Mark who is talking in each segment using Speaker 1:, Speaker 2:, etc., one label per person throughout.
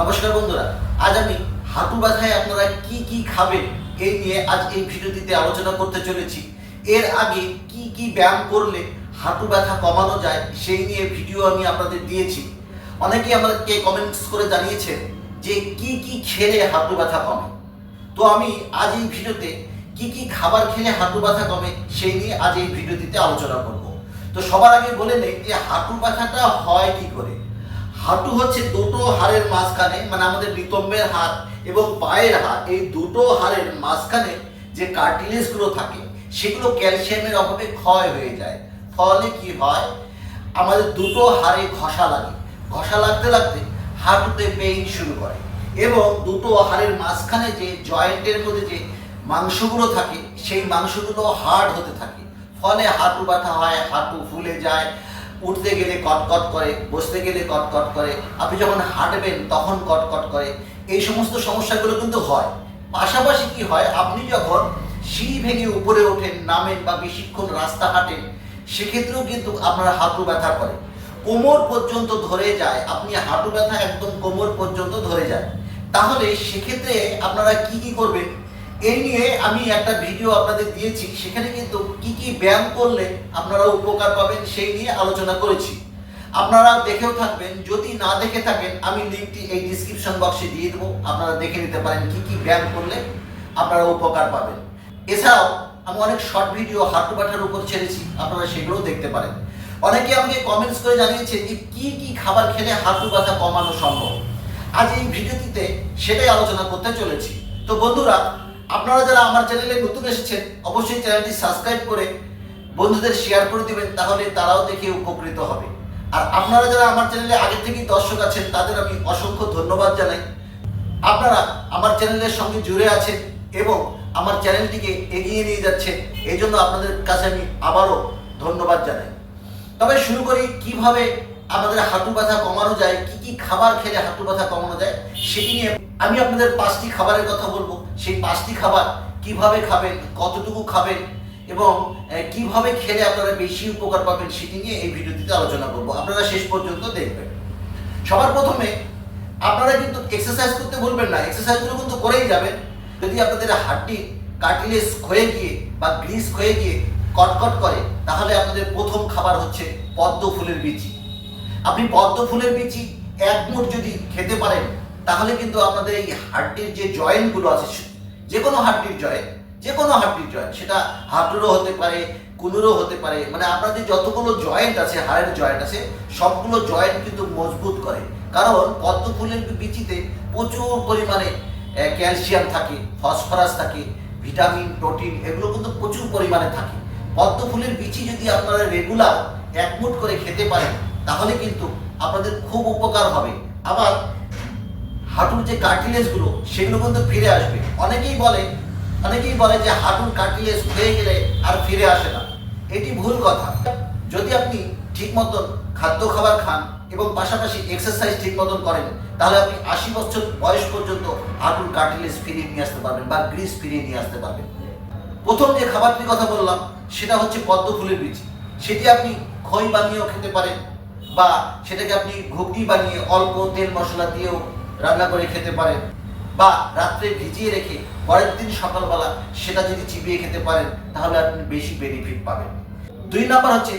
Speaker 1: নমস্কার বন্ধুরা, আজ আমি হাঁটু ব্যথায় আপনারা কি কি খাবেন এই নিয়ে আজ এই ভিডিওটিতে আলোচনা করতে চলেছি। এর আগে কি কি ব্যায়াম করলে হাঁটু ব্যথা কমানো যায় সেই নিয়ে ভিডিও আমি আপনাদের দিয়েছি। অনেকেই আমাদেরকে কমেন্টস করে জানিয়েছেন যে কি কি খেলে হাঁটু ব্যথা কমে। তো আমি আজ এই ভিডিওতে কি কি খাবার খেলে হাঁটু ব্যথা কমে সেই নিয়ে আজ এই ভিডিওটিতে আলোচনা করব। তো সবার আগে বলে নেই যে হাঁটু ব্যথাটা হয় কি করে। হাঁটু হচ্ছে দুটো হাড়ের মাঝখানে মানে আমাদের নিতম্বের হাত এবং পায়ের হাত, এই দুটো হাড়ের মাঝখানে যে কার্টিলেজগুলো থাকে, সেগুলো ক্যালসিয়ামের অভাবে ক্ষয় হয়ে যায়। ফলে কি হয়? আমাদের দুটো হাড়ে ঘষা লাগে। ঘষা লাগতে লাগতে হাঁটুতে পেইন শুরু করে এবং দুটো হাড়ের মাঝখানে যে জয়েন্টের মধ্যে যে মাংসগুলো থাকে, সেই মাংসগুলো হার্ড হতে থাকে। ফলে হাঁটু ব্যথা হয়, হাঁটু ফুলে যায় উঠতে গেলে কটকট করে, বসতে গেলে কটকট করে, আপনি যখন হাঁটবেন তখন কটকট করে, এই সমস্ত সমস্যাগুলো কিন্তু হয়। পাশাপাশি কি হয়, আপনি যখন সিঁড়ি ভেঙে উপরে ওঠেন, নামেন বা বেশিক্ষণ রাস্তা হাঁটেন, সেক্ষেত্রেও কিন্তু আপনার হাঁটু ব্যথা করে। কোমর পর্যন্ত ধরে যায়, আপনি হাঁটু ব্যথা একদম কোমর পর্যন্ত ধরে যায়। তাহলে সেক্ষেত্রে আপনারা কি কি করবেন? এই নিয়ে আমি একটা ভিডিও আপনাদের দিয়েছি, সেখানে কিন্তু কি কি ব্যায়াম করলে আপনারা উপকার পাবেন সেই নিয়ে আলোচনা করেছি। আপনারা দেখেও থাকবেন, যদি না দেখে থাকেন, আমি লিঙ্কটি এই ডিসক্রিপশন বক্সে দিয়ে দেবো। আপনারা দেখে নিতে পারেন কি কি ব্যায়াম করলে আপনারা উপকার পাবেন। এছাড়াও, আমি অনেক শর্ট ভিডিও হাঁটু পাঠার উপর ছেড়েছি, আপনারা সেগুলো দেখতে পারেন। অনেকে আমাকে কমেন্টস করে জানিয়েছে যে কি কি খাবার খেলে হাঁটু ব্যথা কমানো সম্ভব? আজ এই ভিডিওটিতে সেটাই আলোচনা করতে চলেছি। তো বন্ধুরা আপনারা যারা আমার চ্যানেলে নতুন এসেছেন, অবশ্যই চ্যানেলটি সাবস্ক্রাইব করে বন্ধুদের শেয়ার করে দিবেন, তাহলে তারাও দেখে উপকৃত হবে। আর আপনারা যারা আমার চ্যানেলে আগে থেকেই দর্শক আছেন, তাদের আমি অসংখ্য ধন্যবাদ জানাই। আপনারা আমার চ্যানেলের সঙ্গে জুড়ে আছেন এবং আমার চ্যানেলটিকে এগিয়ে নিয়ে যাচ্ছেন এই জন্য আপনাদের কাছে আমি আবারও ধন্যবাদ জানাই। তবে শুরু করি, কীভাবে আমাদের হাঁটু ব্যথা কমানো যায়, কি কি খাবার খেলে হাঁটু ব্যথা কমানো যায়, সেটি নিয়ে আমি আপনাদের পাঁচটি খাবারের কথা বলব। সেই পাঁচটি খাবার কীভাবে খাবেন, কতটুকু খাবেন এবং কীভাবে খেলে আপনারা বেশি উপকার পাবেন সেটি নিয়ে এই ভিডিওটিতে আলোচনা করব। আপনারা শেষ পর্যন্ত দেখবেন। সবার প্রথমে আপনারা কিন্তু এক্সারসাইজ করতে ভুলবেন না। এক্সারসাইজগুলো কিন্তু করেই যাবেন। যদি আপনাদের হাড্ডি কার্টিলেজ ক্ষয়ে গিয়ে বা গ্রিস ক্ষয়ে গিয়ে কটকট করে, তাহলে আপনাদের প্রথম খাবার হচ্ছে পদ্ম ফুলের বিচি। আপনি পদ্ম ফুলের বিচি এক মুঠ যদি খেতে পারেন তাহলে কিন্তু আমাদের এই হাড্ডির যে জয়েন্টগুলো আছে, যে কোনো হাড্ডির জয়েন্ট যে কোনো হাড্ডির জয়েন্ট সেটা হাঁটুরও হতে পারে, কুনুরও হতে পারে মানে আপনাদের যতগুলো জয়েন্ট আছে, হাড়ের জয়েন্ট আছে, সবগুলো জয়েন্ট কিন্তু মজবুত করে। কারণ পদ্ম ফুলের বিচিতে প্রচুর পরিমাণে ক্যালসিয়াম থাকে, ফসফরাস থাকে, ভিটামিন, প্রোটিন, এগুলো কিন্তু প্রচুর পরিমাণে থাকে। পদ্ম ফুলের বিচি যদি আপনারা রেগুলার এক মুঠ করে খেতে পারেন, তাহলে কিন্তু আপনাদের খুব উপকার হবে। আবার হাঁটুর যে কার্টিলেজগুলো সেগুলো কিন্তু ফিরে আসবে। অনেকেই বলে অনেকেই বলে যে হাঁটুর কার্টিলেজ হয়ে গেলে আর ফিরে আসে না। এটি ভুল কথা। যদি আপনি ঠিক মতন খাদ্য খাবার খান এবং পাশাপাশি এক্সারসাইজ ঠিক মতন করেন, তাহলে আপনি আশি বছর বয়স পর্যন্ত হাঁটুর কার্টিলেজ ফিরিয়ে নিয়ে আসতে পারবেন বা গ্রিস ফিরিয়ে নিয়ে আসতে পারবেন। প্রথম যে খাবারটির কথা বললাম, সেটা হচ্ছে পদ্ম ফুলের বীজ। সেটি আপনি খই বানিয়েও খেতে পারেন বা সেটাকে আপনি ঘুগনি বানিয়ে অল্প তেল মশলা দিয়েও রান্না করে খেতে পারেন বা রাত্রে ভিজিয়ে রেখে পরের দিন সকালবেলা সেটা যদি চিবিয়ে খেতে পারেন, তাহলে আপনি বেশি বেনিফিট পাবেন। দুই নাম্বার হচ্ছে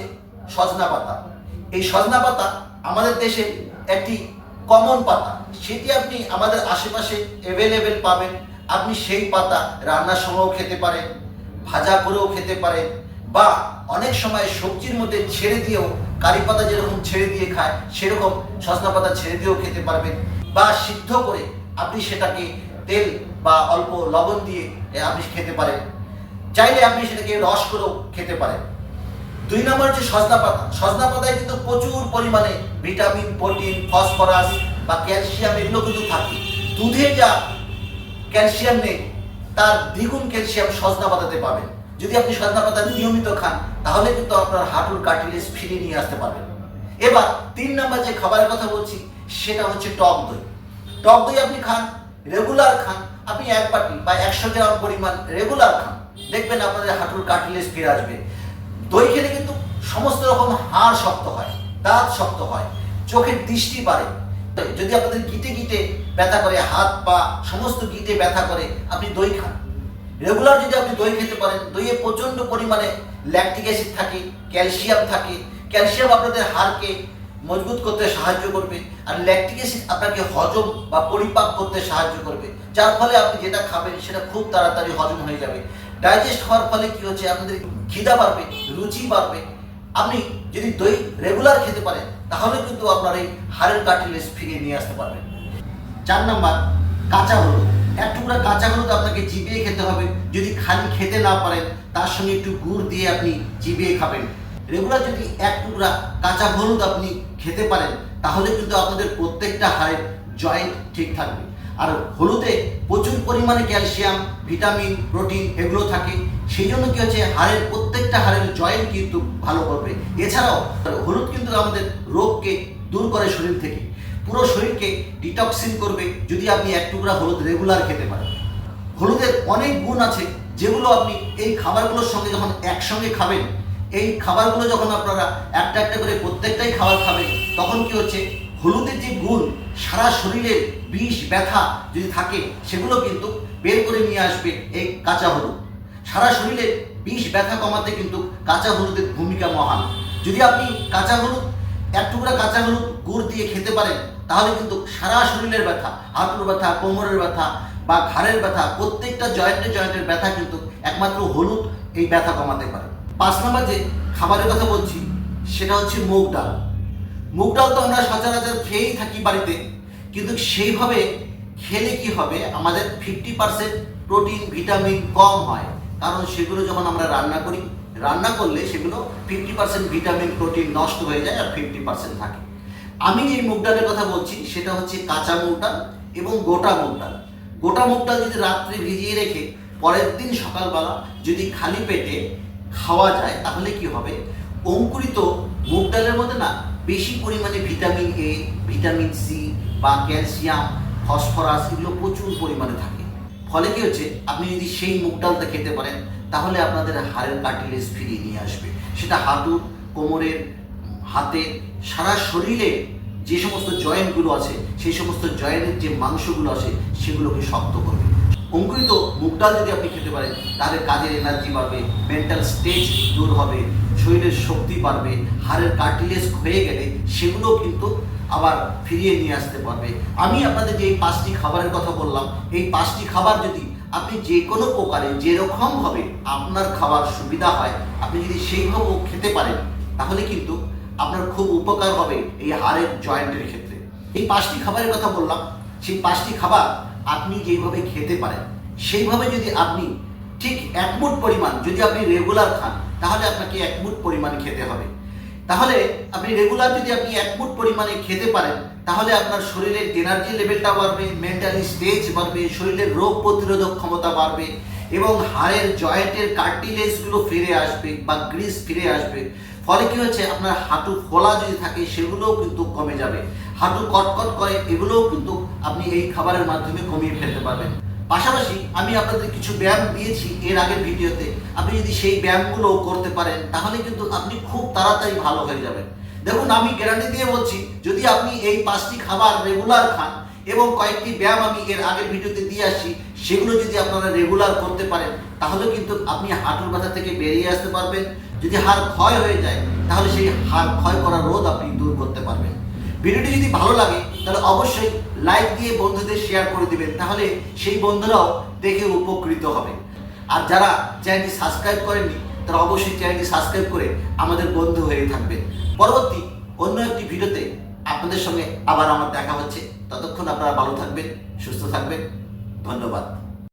Speaker 1: সজনা পাতা। এই সজনা পাতা আমাদের দেশে একটি কমন পাতা। সেটি আপনি আমাদের আশেপাশে অ্যাভেলেবেল পাবেন। আপনি সেই পাতা রান্নার সময়ও খেতে পারেন, ভাজা করেও খেতে পারেন বা অনেক সময় সবজির মধ্যে ছেড়ে দিয়েও কারি পাতা যেরকম ছেড়ে দিয়ে খায়, সেরকম সজনা পাতা ছেড়ে দিয়েও খেতে পারবেন। বা সিদ্ধ করে আপনি সেটাকে তেল বা অল্প লবণ দিয়ে আপনি খেতে পারেন। চাইলে আপনি সেটাকে রস করেও খেতে পারেন। দুই নম্বর হচ্ছে সজনা পাতা। সজনা পাতায় কিন্তু প্রচুর পরিমাণে ভিটামিন, প্রোটিন, ফসফরাস বা ক্যালসিয়াম এগুলো কিন্তু থাকে। দুধে যা ক্যালসিয়াম নেই, তার দ্বিগুণ ক্যালসিয়াম সজনা পাতাতে পাবেন। যদি আপনি সজনা পাতা নিয়মিত খান, তাহলে কিন্তু আপনার হাঁটুর কার্টিলেজ ফিরিয়ে নিয়ে আসতে পারবেন। এবার তিন নম্বর যে খাবারের কথা বলছি, সেটা হচ্ছে টক দই। টক দই আপনি খান রেগুলার খান, আপনি এক বাটি বা একশো গ্রাম পরিমাণ রেগুলার খান। দেখবেন আপনাদের হাঁটুর কার্টিলেজ ফিরে আসবে। দই খেলে কিন্তু সমস্ত রকম হাড় শক্ত হয়, দাঁত শক্ত হয়, চোখের দৃষ্টি বাড়ে। যদি আপনাদের গিটে গিটে ব্যথা করে, হাত পা, সমস্ত গিটে ব্যথা করে, আপনি দই খান। রেগুলার যদি আপনি দই খেতে পারেন, দইয়ে প্রচণ্ড পরিমাণে ল্যাকটিক অ্যাসিড থাকে ক্যালসিয়াম থাকে ক্যালসিয়াম আপনাদের হাড়কে মজবুত করতে সাহায্য করবে আর ল্যাকটিক অ্যাসিড আপনাকে হজম বা পরিপাক করতে সাহায্য করবে। যার ফলে আপনি যেটা খাবেন সেটা খুব তাড়াতাড়ি হজম হয়ে যাবে। ডাইজেস্ট হওয়ার ফলে কি হচ্ছে? আপনাদের খিদা বাড়বে, রুচি বাড়বে। আপনি যদি দই রেগুলার খেতে পারেন, তাহলে কিন্তু আপনার এই হাড়ের কাটিলেস ফিরিয়ে নিয়ে আসতে পারবেন। চার নাম্বার, কাঁচা হলুদ। এক টুকরা কাঁচা হলুদ আপনাকে চিবিয়ে খেতে হবে। যদি খালি খেতে না পারেন, তার সঙ্গে একটু গুড় দিয়ে আপনি চিবিয়ে খাবেন। রেগুলার যদি এক টুকরা কাঁচা হলুদ আপনি খেতে পারেন, তাহলে কিন্তু আপনাদের প্রত্যেকটা হাড়ের জয়েন্ট ঠিক থাকবে। আর হলুদে প্রচুর পরিমাণে ক্যালসিয়াম, ভিটামিন, প্রোটিন এগুলো থাকে। সেই জন্য কি হচ্ছে, হাড়ের প্রত্যেকটা হাড়ের জয়েন্ট কিন্তু ভালো করবে। এছাড়াও, হলুদ কিন্তু আমাদের রোগকে দূর করে শরীর থেকে। পুরো শরীরকে ডিটক্সিন করবে যদি আপনি এক টুকরা হলুদ রেগুলার খেতে পারেন। হলুদের অনেক গুণ আছে, যেগুলো আপনি এই খাবারগুলোর সঙ্গে যখন একসঙ্গে খাবেন এই খাবারগুলো যখন আপনারা একটা একটা করে প্রত্যেকটাই খাবার খাবেন, তখন কি হচ্ছে? হলুদের যে গুণ সারা শরীরের বিষ, ব্যথা যদি থাকে, সেগুলো কিন্তু বের করে নিয়ে আসবে এই কাঁচা হলুদ। সারা শরীরের বিষ, ব্যথা কমাতে কিন্তু কাঁচা হলুদের ভূমিকা মহান। যদি আপনি কাঁচা হলুদ, এক টুকরা কাঁচা হলুদ গুড় দিয়ে খেতে পারেন, তাহলে কিন্তু সারা শরীরের ব্যথা, হাঁটুর ব্যথা, কোমরের ব্যথা বা ঘাড়ের ব্যথা, প্রত্যেকটা জয়েন্টে জয়েন্টের ব্যথা কিন্তু একমাত্র হলুদ এই ব্যথা কমাতে পারে। পাঁচ নম্বর যে খাবারের কথা বলছি, সেটা হচ্ছে মুগ ডাল। মুগ ডাল তো আমরা সচরাচর খেয়েই থাকি বাড়িতে, কিন্তু সেইভাবে খেলে কি হবে, আমাদের ফিফটি পার্সেন্ট প্রোটিন ভিটামিন কম হয়। কারণ সেগুলো যখন আমরা রান্না করি, রান্না করলে সেগুলো ফিফটি পার্সেন্ট ভিটামিন প্রোটিন নষ্ট হয়ে যায় আর ফিফটি পার্সেন্ট থাকে। আমি যে মুগ ডালের কথা বলছি, সেটা হচ্ছে কাঁচা মুগ ডাল এবং গোটা মুগ ডাল। গোটা মুগ ডাল যদি রাত্রে ভিজিয়ে রেখে, পরের দিন সকালবেলা যদি খালি পেটে খাওয়া যায়, তাহলে কি হবে? অঙ্কুরিত মুগ ডালের মধ্যে না বেশি পরিমাণে ভিটামিন এ ভিটামিন সি বা ক্যালসিয়াম, ফসফরাস এগুলো প্রচুর পরিমাণে থাকে। ফলে কি হচ্ছে? আপনি যদি সেই মুগ ডালটা খেতে পারেন, তাহলে আপনাদের হাড়ের কার্টিলেজ ফিরিয়ে নিয়ে আসবে। সেটা হাঁটুর, কোমরের, হাতে, সারা শরীরে যে সমস্ত জয়েন্টগুলো আছে, সেই সমস্ত জয়েন্টের যে মাংসগুলো আছে, সেগুলোকে শক্ত করবে। অঙ্কুরিত মুগ ডাল যদি আপনি খেতে পারেন তাহলে কাজের এনার্জি বাড়বে মেন্টাল স্টেজ দূর হবে, শরীরের শক্তি বাড়বে, হাড়ের কার্টিলেজ ক্ষয়ে গেলে সেগুলো কিন্তু আবার ফিরিয়ে নিয়ে আসতে পারবে। আমি আপনাদের যে এই পাঁচটি খাবারের কথা বললাম, এই পাঁচটি খাবার যদি আপনি যে কোনো প্রকারে যেরকম হবে আপনার খাবার সুবিধা হয়, আপনি যদি সেইভাবেও খেতে পারেন, তাহলে কিন্তু আপনার খুব উপকার হবে এই হাড়ের জয়েন্টের ক্ষেত্রে। এই পাঁচটি খাবারের কথা বললাম, সেই পাঁচটি খাবার আপনি যেভাবে খেতে পারেন সেইভাবে যদি আপনি ঠিক এক মুঠ পরিমাণ, যদি আপনি রেগুলার খান, তাহলে আপনাকে এক মুঠ পরিমাণ খেতে হবে। তাহলে আপনি রেগুলার যদি আপনি এক মুঠ পরিমাণে খেতে পারেন, তাহলে আপনার শরীরের এনার্জি লেভেলটা বাড়বে মেন্টালি স্টেজ বাড়বে, শরীরের রোগ প্রতিরোধক ক্ষমতা বাড়বে এবং হাড়ের জয়েন্টের কার্টিলেজগুলো ফিরে আসবে বা গ্রিস ফিরে আসবে। ফলে কি হচ্ছে? আপনার হাঁটু ফোলা যদি থাকে, সেগুলোও কিন্তু কমে যাবে। হাঁটু কটকট করে, এগুলোও কিন্তু আপনি এই খাবারের মাধ্যমে কমিয়ে ফেলতে পারবেন। পাশাপাশি আমি আপনাদের কিছু ব্যায়াম দিয়েছি এর আগের ভিডিওতে। আপনি যদি সেই ব্যায়ামগুলো করতে পারেন, তাহলে কিন্তু আপনি খুব তাড়াতাড়ি ভালো হয়ে যাবেন। দেখুন, আমি গ্যারান্টি দিয়ে বলছি, যদি আপনি এই পাঁচটি খাবার রেগুলার খান এবং কয়েকটি ব্যায়াম আমি এর আগের ভিডিওতে দিয়ে আসি সেগুলো যদি আপনারা রেগুলার করতে পারেন, তাহলে কিন্তু আপনি হাঁটুর ব্যথা থেকে বেরিয়ে আসতে পারবেন। যদি হাড় ক্ষয় হয়ে যায়, তাহলে সেই হাড় ক্ষয় করা রোধ আপনি দূর করতে পারবেন। ভিডিওটি যদি ভালো লাগে তাহলে অবশ্যই লাইক দিয়ে বন্ধুদের শেয়ার করে দিবেন, তাহলে সেই বন্ধুরাও দেখে উপকৃত হবে। আর যারা চ্যানেলটি সাবস্ক্রাইব করেননি, তারা অবশ্যই চ্যানেলটি সাবস্ক্রাইব করে আমাদের বন্ধু হয়ে থাকবেন। পরবর্তী অন্য একটি ভিডিওতে আপনাদের সঙ্গে আবার আমার দেখা হচ্ছে। ততক্ষণ আপনারা ভালো থাকবেন, সুস্থ থাকবেন। ধন্যবাদ।